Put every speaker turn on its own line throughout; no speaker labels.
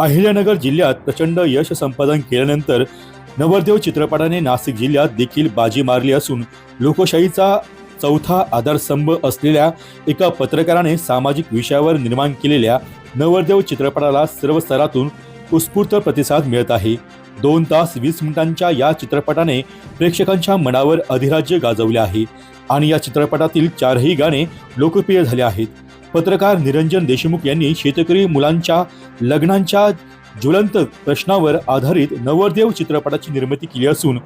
अहिल्यानगर जिल्ह्यात प्रचंड यश संपादन केल्यानंतर नवरदेव चित्रपटाने नाशिक जिल्ह्यात देखील बाजी मारली असून लोकशाहीचा चौथा आधारस्तंभ असलेल्या एका पत्रकाराने सामाजिक विषयावर निर्माण केलेल्या नवरदेव चित्रपटाला सर्व स्तरातून उत्स्फूर्त प्रतिसाद मिळत आहे. दोन तास वीस मिनिटांच्या या चित्रपटाने प्रेक्षकांच्या मनावर अधिराज्य गाजवले आहे आणि या चित्रपटातील चारही गाणे लोकप्रिय झाले आहेत. पत्रकार निरंजन देशमुख यांनी शेतकरी मुलांच्या लग्नांच्या ज्वलंत प्रश्नावर आधारित नवरदेव चित्रपटाची निर्मिती केली असून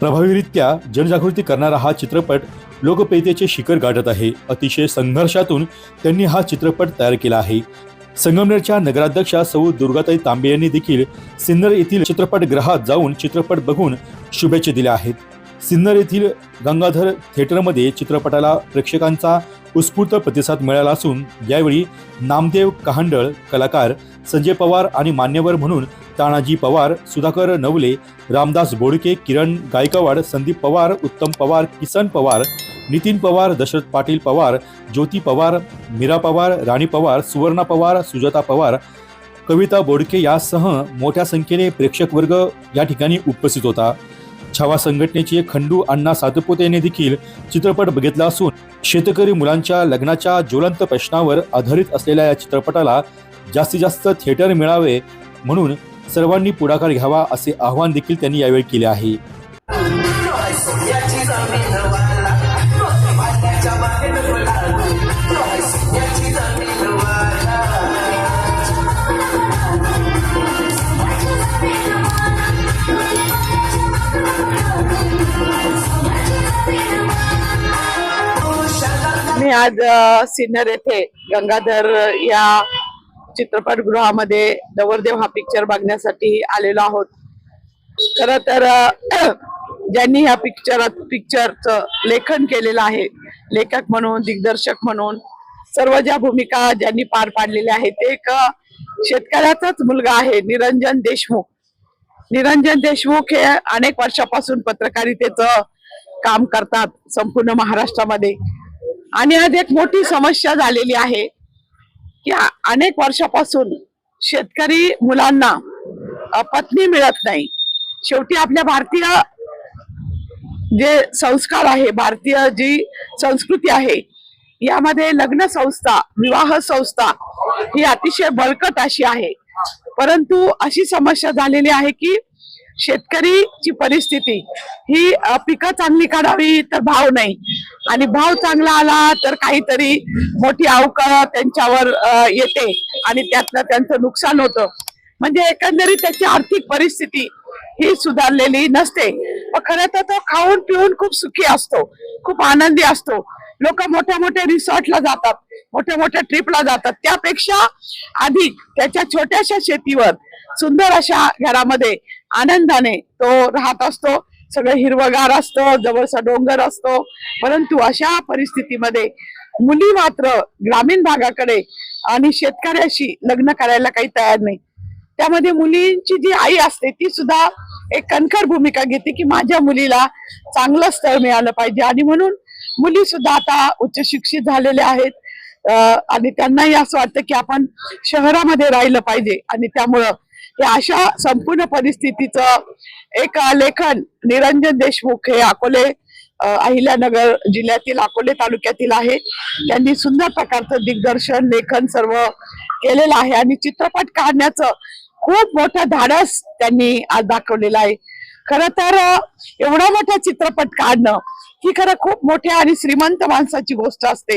प्रभावीरित्या जनजागृती करणारा हा चित्रपट लोकप्रियतेचे शिखर गाठत आहे. अतिशय संघर्षातून त्यांनी हा चित्रपट तयार केला आहे. संगमनेरच्या नगराध्यक्षा सौ दुर्गाताई तांबे यांनी देखील सिन्नर येथील चित्रपटगृहात जाऊन चित्रपट बघून शुभेच्छा दिल्या आहेत. सिन्नर येथील गंगाधर थिएटरमध्ये चित्रपटाला प्रेक्षकांचा उत्स्फूर्त प्रतिसाद मिळाला असून यावेळी नामदेव कहांडळ कलाकार संजय पवार आणि मान्यवर म्हणून तानाजी पवार सुधाकर नवले रामदास बोडके किरण गायकवाड संदीप पवार उत्तम पवार किसन पवार नितीन पवार दशरथ पाटील पवार ज्योती पवार मीरा पवार राणी पवार सुवर्णा पवार सुजाता पवार कविता बोडके यासह मोठ्या संख्येने प्रेक्षक वर्ग या ठिकाणी उपस्थित होता. छावा संघटनेचे खंडू अण्णा सातपुते यांनी देखील चित्रपट बघितला असून शेतकरी मुलांच्या लग्नाच्या ज्वलंत प्रश्नावर आधारित असलेल्या या चित्रपटाला जास्तीत जास्त थिएटर मिळावे म्हणून सर्वांनी पुढाकार घ्यावा असे आवाहन देखील त्यांनी यावेळी केले आहे.
आज सिन्नर येथे गंगाधर या चित्रपटगृहामध्ये नवरदेव हा पिक्चर बघण्यासाठी आलेलो आहोत. खर तर ज्यांनी ह्या पिक्चर पिक्चरचं लेखन केलेलं आहे लेखक म्हणून दिग्दर्शक म्हणून सर्व ज्या भूमिका ज्यांनी पार पाडलेल्या आहेत ते एक शेतकऱ्याचाच मुलगा आहे निरंजन देशमुख. निरंजन देशमुख हे अनेक वर्षापासून पत्रकारितेचं काम करतात संपूर्ण महाराष्ट्रामध्ये. आणि आज एक मोठी समस्या झालेली आहे की अनेक वर्षापासून शेतकरी मुलांना पत्नी मिळत नाही. शेवटी आपल्या भारतीय जे संस्कार आहे भारतीय जी संस्कृती आहे यामध्ये लग्न संस्था विवाह संस्था ही अतिशय बळकट अशी आहे. परंतु अशी समस्या झालेली आहे की शेतकरीची परिस्थिती ही पिकं चांगली काढावी तर भाव नाही. आणि भाव चांगला आला तर काहीतरी मोठी अवकाळ त्यांच्यावर येते आणि त्यातनं त्यांचं नुकसान होतं. म्हणजे एकंदरीत त्याची आर्थिक परिस्थिती ही सुधारलेली नसते. पण खरं तर तो खाऊन पिऊन खूप सुखी असतो खूप आनंदी असतो. लोक मोठ्या मोठ्या रिसॉर्टला जातात मोठ्या मोठ्या ट्रिपला जातात. त्यापेक्षा अधिक त्याच्या छोट्याशा शेतीवर सुंदर अशा घरामध्ये आनंदाने तो राहत असतो. सगळं हिरवगार असतं जवळचा डोंगर असतो. परंतु अशा परिस्थितीमध्ये मुली मात्र ग्रामीण भागाकडे आणि शेतकऱ्याशी लग्न करायला काही तयार नाही. त्यामध्ये मुलींची जी आई असते ती सुद्धा एक कणखर भूमिका घेते की माझ्या मुलीला चांगलं स्थळ मिळालं पाहिजे. आणि म्हणून मुली सुद्धा आता उच्च शिक्षित झालेल्या आहेत. आणि त्यांनाही असं वाटतं की आपण शहरामध्ये राहिलं पाहिजे. आणि त्यामुळं या अशा संपूर्ण परिस्थितीचं एक लेखन निरंजन देशमुख हे अकोले अहिल्यानगर जिल्ह्यातील अकोले तालुक्यातील आहे. त्यांनी सुंदर प्रकारचं दिग्दर्शन लेखन सर्व केलेलं आहे आणि चित्रपट काढण्याचं खूप मोठं धाडस त्यांनी आज दाखवलेलं आहे. खर तर एवढा मोठा चित्रपट काढणं ही खरं खूप मोठ्या आणि श्रीमंत माणसाची गोष्ट असते.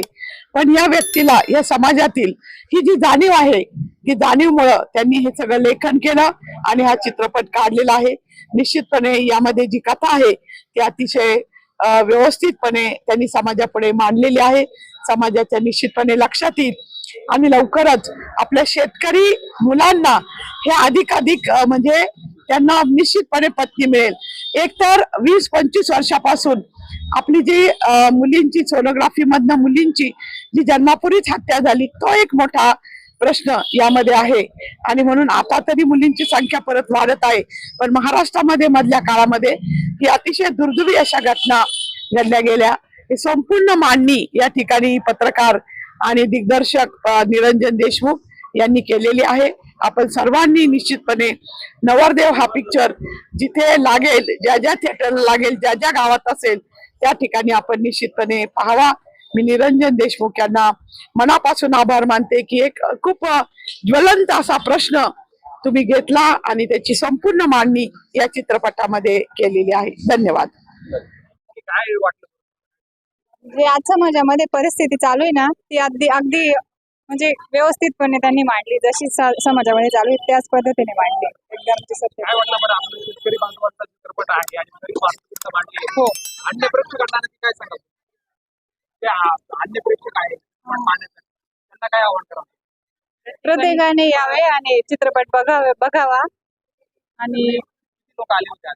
पण या व्यक्तीला या समाजातील ही जी जाणीव आहे ती जाणीवमुळं त्यांनी हे सगळं लेखन केलं आणि हा चित्रपट काढलेला आहे. निश्चितपणे यामध्ये जी कथा आहे ती अतिशय व्यवस्थितपणे त्यांनी समाजापुढे मांडलेली आहे. समाजाच्या निश्चितपणे लक्षात येईल. आणि लवकरच आपल्या शेतकरी मुलांना हे अधिकाधिक म्हणजे त्यांना निश्चितपणे पत्नी मिळेल. एक तर वीस पंचवीस वर्षापासून आपली जी अं, मुलींची सोनोग्राफी मधनं मुलींची जी जन्मापूर्वीच हत्या झाली तो एक मोठा प्रश्न यामध्ये आहे. आणि म्हणून आता तरी मुलींची संख्या परत वाढत आहे. पण महाराष्ट्रामध्ये मधल्या काळामध्ये ही अतिशय दुर्दैवी अशा घटना घडल्या गेल्या. ही संपूर्ण मांडणी या ठिकाणी पत्रकार आणि दिग्दर्शक निरंजन देशमुख यांनी केलेली आहे. आपण सर्वांनी निश्चितपणे नवरदेव हा पिक्चर जिथे लागेल ज्या ज्या थिएटरला लागेल ज्या ज्या गावात असेल त्या ठिकाणी आपण निश्चितपणे पाहावा. मी निरंजन देशमुख यांना मनापासून आभार मानते की एक खूप ज्वलंत असा प्रश्न तुम्ही घेतला आणि त्याची संपूर्ण मांडणी या चित्रपटामध्ये केलेली आहे. धन्यवाद.
काय वाटलं
जे आजच्या माझ्यामध्ये परिस्थिती चालू आहे ना ती अगदी अगदी म्हणजे व्यवस्थितपणे त्यांनी मांडली. जशी समाजामध्ये चालू आहे त्याच पद्धतीने मांडली. एकदम म्हणजे. हो.
अन्य प्रेक्षकांना काय प्रेक्षक त्यांना काय
प्रत्येकाने यावे आणि चित्रपट बघावे बघावा. आणि
लोक आले होते आज?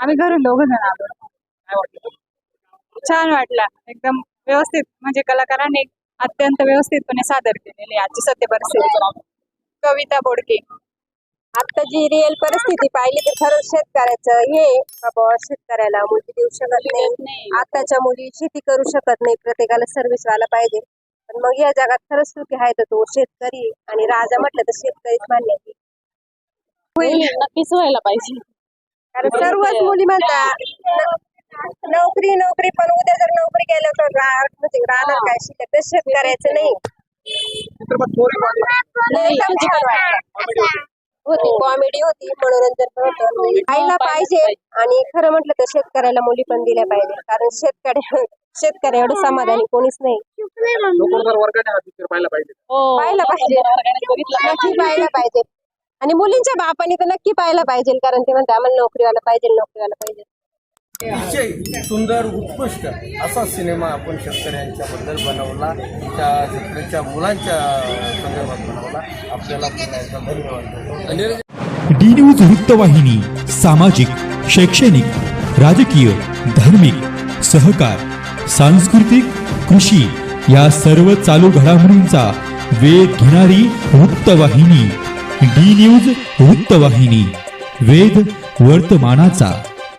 आम्ही घरून दोघ जण आलो.
काय वाटलं
छान वाटला. एकदम व्यवस्थित म्हणजे कलाकारांनी अत्यंत व्यवस्थितपणे सादर केलेली आजची सत्य परिस्थिती कविता बोडके.
आता जी रिअल परिस्थिती पाहिली तर खरंच शेतकऱ्याचं हे बाबा शेतकऱ्याला मुली देऊ शकत नाही. आताच्या मुली शेती करू शकत नाही. प्रत्येकाला सर्व्हिस व्हायला पाहिजे. पण मग या जगात खरंच सुखी आहे तर तो शेतकरी आणि राजा म्हटलं तर शेतकरीच मान्य. होईल.
नक्कीच व्हायला पाहिजे.
कारण सर्वच मुली म्हणतात नोकरी नोकरी पण उद्या जर नोकरी केलं तर रा- म्हणजे राहणार काय? शिल्लक तर शेतकऱ्याचं नाही.
चित्रपट
एकदम छान वाटलं होती. कॉमेडी होती. मनोरंजन पण होतं खायला पाहिजे आणि खरं म्हटलं तर शेतकऱ्याला मुली पण दिल्या पाहिजे. कारण शेतकऱ्या शेतकऱ्या एवढं समाधानी कोणीच नाही.
नोकरदार वर्गाने हा पिक्चर पाहायला पाहिजे.
हो
पाहायला पाहिजे. नक्की पाहायला पाहिजे. आणि मुलींच्या बापाने तर नक्की पाहायला पाहिजे. कारण ते म्हणते आम्हाला नोकरीवाला पाहिजे नोकरीवाला पाहिजे.
अतिशय सुंदर उत्कृष्ट असा सिनेमा आपण शेतकऱ्यांच्याबद्दल बनवला. त्या शेतकऱ्यांच्या मुलांच्या संदर्भात बनवला. आपल्याला पुन्हा धन्यवाद.
डी न्यूज वृत्तवाहिनी सामाजिक शैक्षणिक राजकीय धार्मिक सहकार सांस्कृतिक कृषी या सर्व चालू घडामोडींचा वेध घेणारी वृत्तवाहिनी डी न्यूज वृत्तवाहिनी वेध वर्तमानाचा.